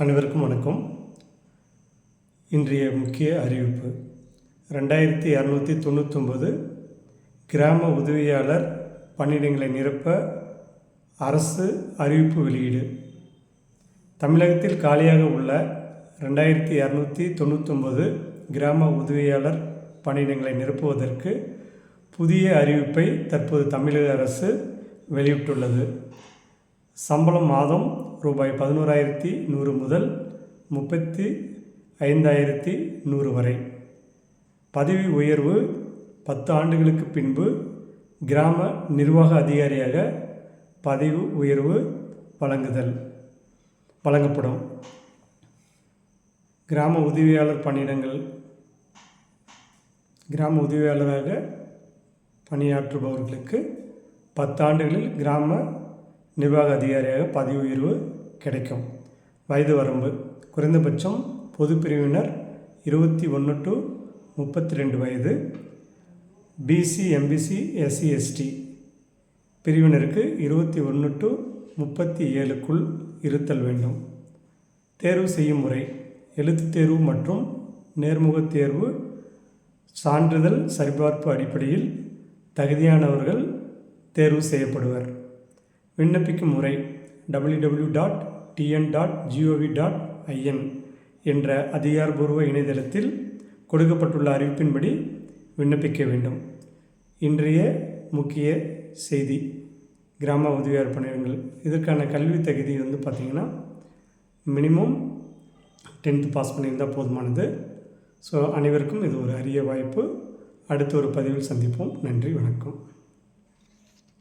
அனைவருக்கும் வணக்கம். இன்றைய முக்கிய அறிவிப்பு. ரெண்டாயிரத்தி இரநூத்தி தொண்ணூத்தொம்பது கிராம உதவியாளர் பணியிடங்களை நிரப்ப அரசு அறிவிப்பு வெளியீடு. தமிழகத்தில் காலியாக உள்ள ரெண்டாயிரத்தி இரநூத்தி தொண்ணூத்தொம்பது கிராம உதவியாளர் பணியிடங்களை நிரப்புவதற்கு புதிய அறிவிப்பை தற்போது தமிழக அரசு வெளியிட்டுள்ளது. சம்பளம் மாதம் ரூபாய் பதினோராயிரத்தி நூறு முதல் முப்பத்தி ஐந்தாயிரத்தி நூறு வரை. பதவி உயர்வு பத்து ஆண்டுகளுக்கு பின்பு கிராம நிர்வாக அதிகாரியாக பதவி உயர்வு வழங்குதல் வழங்கப்படும். கிராம உதவியாளர் பணியிடங்கள் கிராம உதவியாளராக பணியாற்றுபவர்களுக்கு பத்தாண்டுகளில் கிராம நிர்வாக அதிகாரியாக பதவி உயர்வு கிடைக்கும். வயது வரம்பு குறைந்தபட்சம் பொது பிரிவினர் இருபத்தி ஒன்று டு முப்பத்தி ரெண்டு வயது பிசி எம்பிசி எஸ்சி எஸ்டி பிரிவினருக்கு இருபத்தி ஒன்று டு முப்பத்தி ஏழுக்குள் இருத்தல் வேண்டும். தேர்வு செய்யும் முறை எழுத்துத் தேர்வு மற்றும் நேர்முகத் தேர்வு சான்றிதழ் சரிபார்ப்பு அடிப்படையில் தகுதியானவர்கள் தேர்வு செய்யப்படுவர். விண்ணப்பிக்கும் முறை W W dot TN dot GOV dot IN என்ற அதிகாரபூர்வ இணையதளத்தில் கொடுக்கப்பட்டுள்ள அறிவிப்பின்படி விண்ணப்பிக்க வேண்டும். இன்றைய முக்கிய செய்தி கிராம உதவியார் பணியிடங்கள். இதற்கான கல்வி தகுதி வந்து பார்த்திங்கன்னா மினிமம் டென்த்து பாஸ் பண்ணியிருந்தால் போதுமானது. ஸோ அனைவருக்கும் இது ஒரு அரிய வாய்ப்பு. அடுத்த ஒரு பதிவில் சந்திப்போம். நன்றி வணக்கம்.